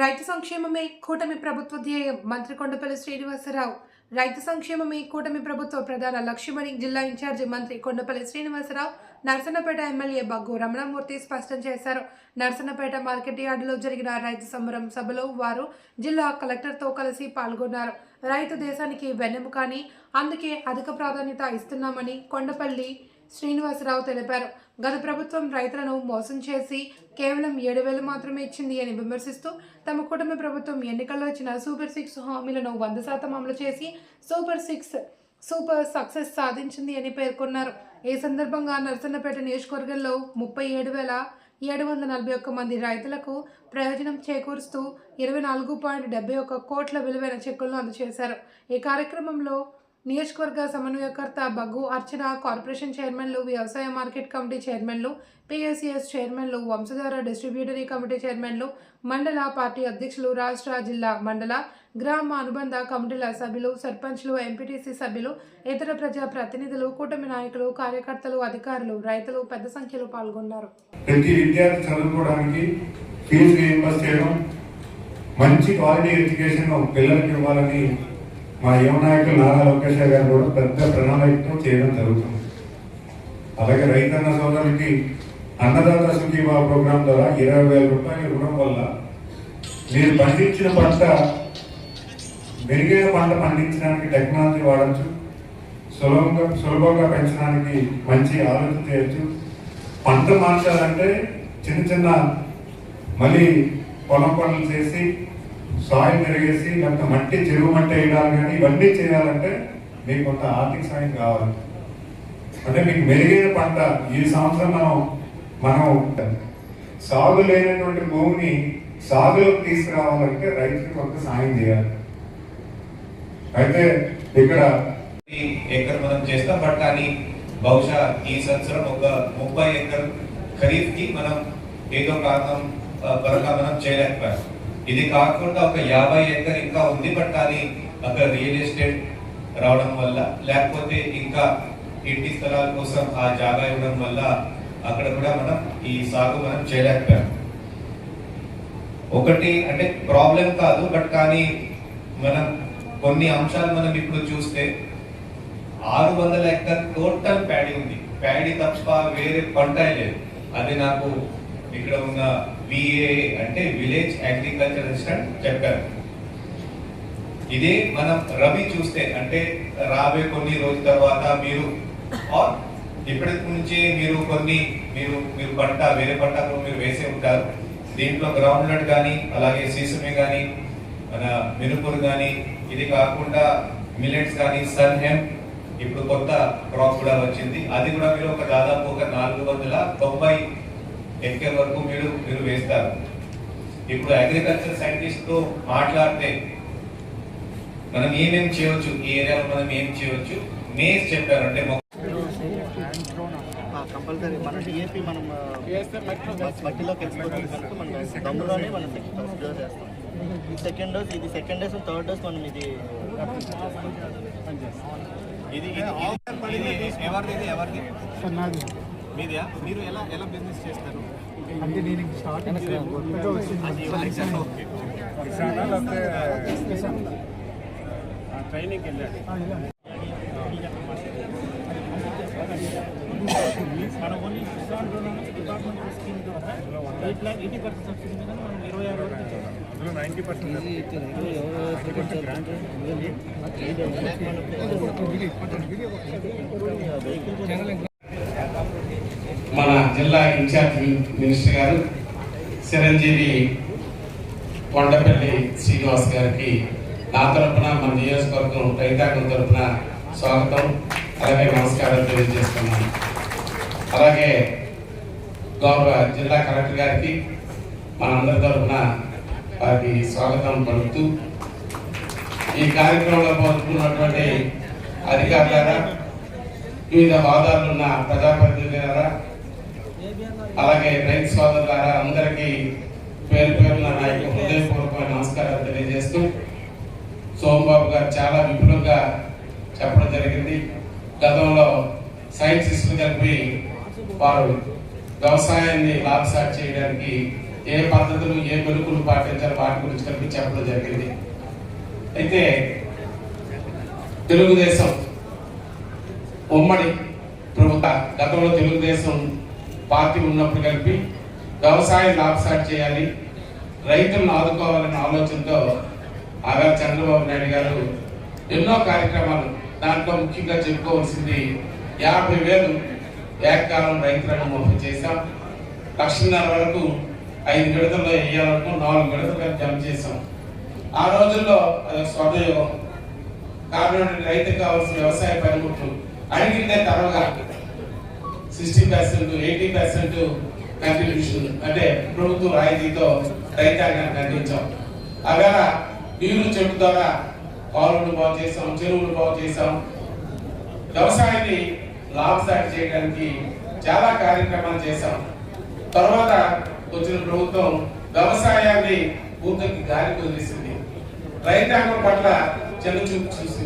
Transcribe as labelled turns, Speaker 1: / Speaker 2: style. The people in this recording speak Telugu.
Speaker 1: రైతు సంక్షేమమే కూటమి ప్రభుత్వ ధ్యేయం. మంత్రి కొండపల్లి శ్రీనివాసరావు. రైతు సంక్షేమమే కూటమి ప్రభుత్వ ప్రధాన లక్ష్యమని జిల్లా ఇన్ఛార్జి మంత్రి కొండపల్లి శ్రీనివాసరావు నర్సన్నపేట ఎమ్మెల్యే బగ్గు రమణమూర్తి స్పష్టం చేశారు. నర్సన్నపేట మార్కెట్ యార్డులో జరిగిన రైతు సంబరం సభలో వారు జిల్లా కలెక్టర్తో కలిసి పాల్గొన్నారు. రైతు దేశానికి వెన్నెముక అని అందుకే అధిక ప్రాధాన్యత ఇస్తున్నామని కొండపల్లి శ్రీనివాసరావు తెలిపారు. గత ప్రభుత్వం రైతులను మోసం చేసి కేవలం ఏడు వేలు మాత్రమే ఇచ్చింది అని విమర్శిస్తూ తమ కుటుంబ ప్రభుత్వం ఎన్నికల్లో ఇచ్చిన సూపర్ సిక్స్ హామీలను వంద శాతం అమలు చేసి సూపర్ సిక్స్ సూపర్ సక్సెస్ సాధించింది అని పేర్కొన్నారు. ఈ సందర్భంగా నర్సన్నపేట నియోజకవర్గంలో ముప్పై ఏడు వేల ఏడు వందల నలభై ఒక్క మంది రైతులకు ప్రయోజనం చేకూరుస్తూ ఇరవై నాలుగు పాయింట్ డెబ్బై ఒక్క కోట్ల విలువైన చెక్కులను అందజేశారు. ఈ కార్యక్రమంలో నియోజకవర్గ సమన్వయకర్త బగ్గు అర్చన కార్పొరేషన్ చైర్మన్లు వ్యవసాయ మార్కెట్ కమిటీ చైర్మన్లు పిఎస్సిఎస్ చైర్మన్లు వంశధార డిస్ట్రిబ్యూటరీ కమిటీ చైర్మన్లు మండల పార్టీ అధ్యక్షులు రాష్ట్ర జిల్లా మండల గ్రామ అనుబంధ కమిటీల సభ్యులు సర్పంచ్లు ఎంపీటీసీ సభ్యులు ఇతర ప్రజా ప్రతినిధులు కూటమి నాయకులు కార్యకర్తలు అధికారులు రైతులు పెద్ద సంఖ్యలో పాల్గొన్నారు.
Speaker 2: ప్రతి విద్యార్థి చదువుకోవడానికి ఫీజు రీయింబర్స్ చేయడం మంచి క్వాలిటీ ఎడ్యుకేషన్ పిల్లలకి ఇవ్వాలని మా యువ నాయకులు నారా లోకేష్ గారు కూడా పెద్ద ప్రణాళికతో చేయడం జరుగుతుంది. అలాగే రైతన్న సోదరులకి అన్నదాత సుఖీభావ ప్రోగ్రాం ద్వారా ఇరవై వేల రూపాయలు ఇవ్వడం వల్ల మీరు పండించిన పంట మెరుగైన పంట పండించడానికి టెక్నాలజీ వాడచ్చు సులభంగా సులభంగా పెంచడానికి మంచి ఆలోచన చేయొచ్చు. పంట మార్చాలంటే చిన్న చిన్న మళ్ళీ పొలం పనులు చేసి సాయిల్ తిరిగేసి లేకపోతే మట్టి చెరువు మట్టి వేయడాలు కానీ ఇవన్నీ చేయాలంటే మీకు కొంత ఆర్థిక సాయం కావాలి. అంటే మీకు మెరుగైన పంట ఈ సంవత్సరం మనం మనం సాగు లేనటువంటి భూమిని సాగులోకి తీసుకురావాలంటే రైతుకి కొంత సాయం చేయాలి. అయితే ఇక్కడ
Speaker 3: ఈ ఎకర్ మనం చేస్తాం బట్ కానీ బహుశా ఈ సంవత్సరం ఒక ముప్పై ఎకర్ ఖరీఫ్కి మనం ఏదో కారణం పరంగా మనం చేయలేకపోయాం. ఇది కాకుండా ఒక యాభై ఎకర్ ఇంకా ఉంది బట్ కానీ అక్కడ రియల్ ఎస్టేట్ రావడం వల్ల లేకపోతే ఇంకా ఇంటి స్థలాల కోసం ఆ జాగా ఇవ్వడం వల్ల అక్కడ కూడా మనం ఈ సాగు మనం చేయలేకపోయాం. ఒకటి అంటే ప్రాబ్లం కాదు బట్ కానీ మనం కొన్ని అంశాలు మనం ఇప్పుడు చూస్తే ఆరు వందల ఎకర్ టోటల్ ప్యాడీ ఉంది. ప్యాడీ తప్ప వేరే పంట లేదు. అది నాకు ఇక్కడ ఉన్న విఏ అంటే విలేజ్ అగ్రికల్చర్ అసిస్టెంట్ చెప్పారు. ఇదే మనం రవి చూస్తే అంటే రాబోయే కొన్ని రోజుల తర్వాత మీరు ఆర్ ఇప్పటి నుంచే మీరు కొన్ని మీరు మీరు పంట వేరే పంట మీరు వేసే ఉంటారు. దీంట్లో గ్రౌండ్ నట్ కానీ అలాగే సీసమే కానీ మన మినుపురు కానీ ఇది కాకుండా మిలెట్స్ కానీ సన్ హెమ్ ఇప్పుడు కొత్త క్రాప్ కూడా వచ్చింది. అది కూడా మీరు ఒక దాదాపు ఒక నాలుగు వందల తొంభై ఎకర్ వరకు మీరు మీరు వేస్తారు. ఇప్పుడు అగ్రికల్చర్ సైంటిస్ట్తో మాట్లాడితే మనం ఏమేం చేయవచ్చు? ఈ ఏరియాలో మనం ఏం చేయవచ్చు? మేస్ చెప్పారు. అంటే
Speaker 4: కంపల్సరీ. మన డిఏపి మనం ఆ, మట్టిలోకి కనుక మనం దమ్ములోనే మనం ఫస్ట్ డోస్ వేస్తాం సెకండ్ డోస్ ఇది సెకండ్ డోస్ థర్డ్ డోస్ మనం ఇది
Speaker 3: ఇది ఎవరిది ఇది ఎవరిది? మీదియా మీరు ఎలా ఎలా బిజినెస్ చేస్తారు
Speaker 5: అంటే నేను
Speaker 3: ఓకే
Speaker 5: ట్రైనింగ్ వెళ్ళాడు మన ఓన్లీ డిపార్ట్మెంట్ స్కీమ్ ద్వారా eight lakh eighty percent subsidy మీద మనం ఇరవై ఆరు వరకు ఇచ్చాం
Speaker 2: అందులో నైంటీ పర్సెంట్
Speaker 6: మన జిల్లా ఇన్ఛార్జ్ మినిస్టర్ గారు చిరంజీవి కొండపల్లి శ్రీనివాస్ గారికి నా తరపున మన నియోజకవర్గం రైతాంగం తరఫున స్వాగతం. అలాగే నమస్కారం తెలియజేస్తున్నాను. అలాగే గౌరవ జిల్లా కలెక్టర్ గారికి మనందరి తరపున వారికి స్వాగతం పలుకుతూ ఈ కార్యక్రమంలో పాల్గొన్నటువంటి అధికారులారా వివిధ హోదాలు ఉన్న ప్రజాప్రతినిధులారా అలాగే రైతు సోదరులారా అందరికీ పేరు పేరున నా యొక్క హృదయపూర్వకమైన నమస్కారాలు తెలియజేస్తూ సోమబాబు గారు చాలా విపులంగా చెప్పడం జరిగింది. గతంలో సైంటిస్టులు కలిపి వారు వ్యవసాయాన్ని లాభసాటి చేయడానికి ఏ పద్ధతులు ఏ మెలుకులు పాటించాలి వాటి గురించి కలిపి చెప్పడం జరిగింది. అయితే తెలుగుదేశం ఉమ్మడి ప్రభుత్వ గతంలో తెలుగుదేశం పార్టీ ఉన్నప్పుడు కలిపి వ్యవసాయం లాభసాటి చేయాలి. రైతులను ఆదుకోవాలనే ఆలోచనతో ఆగా చంద్రబాబు నాయుడు గారు ఎన్నో కార్యక్రమాలు దాంట్లో ముఖ్యంగా చెప్పుకోవాల్సింది యాభై వేలు ఏకకాలం రైతులను మొత్తం చేశాం. లక్షన్నర వరకు ఐదు విడతల్లో వేయాలకు నాలుగు విడతలు జమ చేశాం. ఆ రోజుల్లో అది ఒక కారణం రైతుకు కావాల్సిన వ్యవసాయ పనిముట్లు అడిగిందే తరగా sixty percent eighty percent contribution అంటే ప్రభుత్వ రాయితీతో రైతాంగానికి అందించాం అవేళ నీరు చెట్టు ద్వారా కాలువలు బాగు చేసాం చెరువులు బాగు చేసాం వ్యవసాయాన్ని లాభసాటి చేయడానికి చాలా కార్యక్రమాలు చేశాం. తర్వాత వచ్చిన ప్రభుత్వం వ్యవసాయాన్ని పూర్తికి గాలి కుదిరిసింది రైతాంగం పట్ల చిన్న చూపు చూసింది.